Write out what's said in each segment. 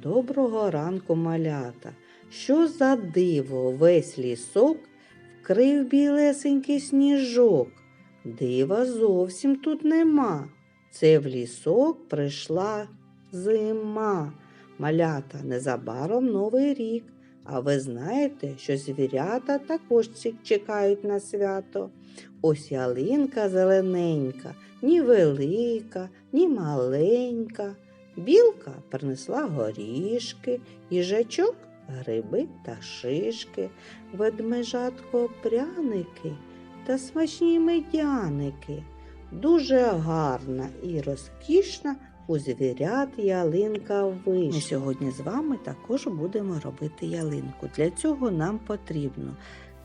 Доброго ранку, малята. Що за диво весь лісок вкрив білесенький сніжок? Дива зовсім тут нема. Це в лісок прийшла зима. Малята, незабаром новий рік. А ви знаєте, що звірята також чекають на свято. Ось ялинка зелененька, ні велика, ні маленька. Білка принесла горішки, їжачок гриби та шишки, ведмежатко пряники та смачні медяники. Дуже гарна і розкішна у звірят ялинка вийшла. Ми сьогодні з вами також будемо робити ялинку. Для цього нам потрібно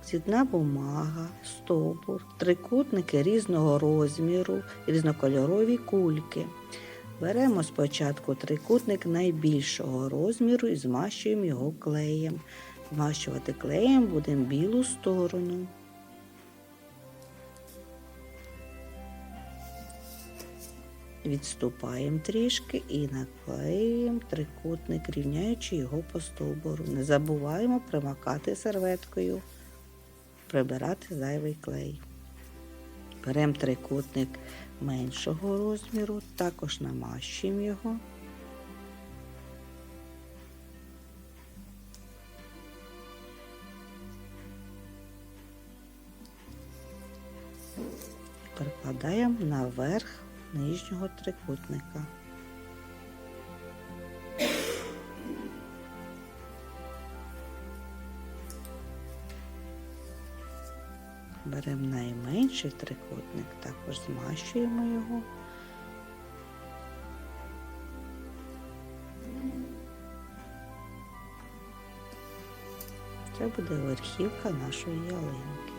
цвітна бумага, стовбур, трикутники різного розміру, різнокольорові кульки. Беремо спочатку трикутник найбільшого розміру і змащуємо його клеєм. Змащувати клеєм будемо білу сторону. Відступаємо трішки і наклеюємо трикутник, рівняючи його по стовбуру. Не забуваємо примакати серветкою, прибирати зайвий клей. Беремо трикутник меншого розміру, також намащуємо його. Перекладаємо наверх нижнього трикутника. Беремо найменший трикутник, також змащуємо його. Це буде верхівка нашої ялинки.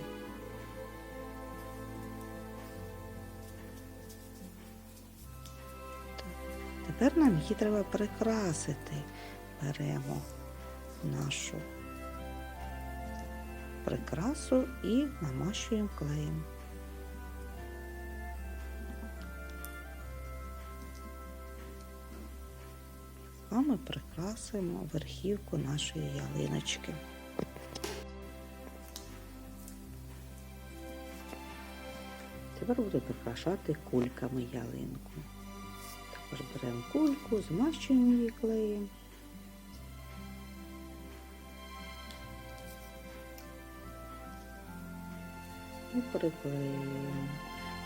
Тепер нам її треба прикрасити. Беремо нашу прикрасу і намащуємо клеєм. А ми прикрасимо верхівку нашої ялиночки. Тепер буду прикрашати кульками ялинку. Також беремо кульку, змащуємо її клеєм. І приклеюємо.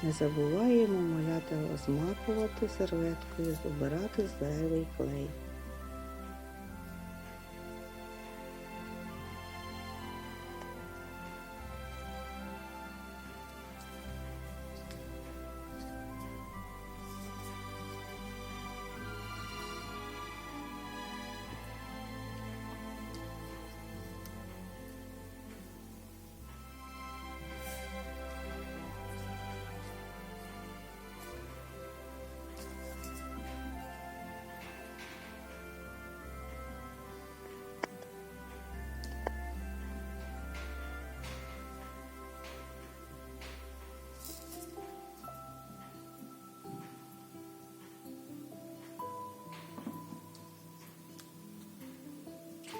Не забуваємо маляти розмакувати серветкою, збирати зайвий клей.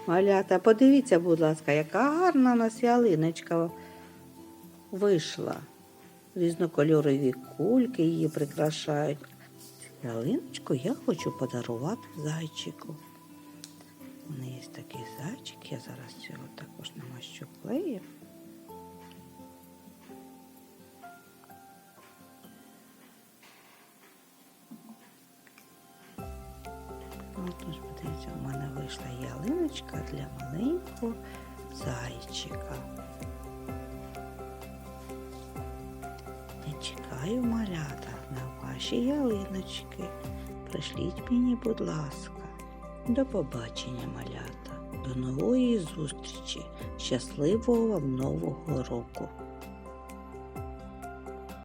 Малята, подивіться, будь ласка, яка гарна у нас ялиночка вийшла. Різнокольорові кульки її прикрашають. Ялиночку я хочу подарувати зайчику. У неї є такий зайчик, я зараз його також намащу клеєм. От подивіться, у мене вийшла ялиночка для маленького зайчика. Я чекаю малята на ваші ялиночки. Пришліть мені, будь ласка. До побачення, малята. До нової зустрічі. Щасливого вам нового року!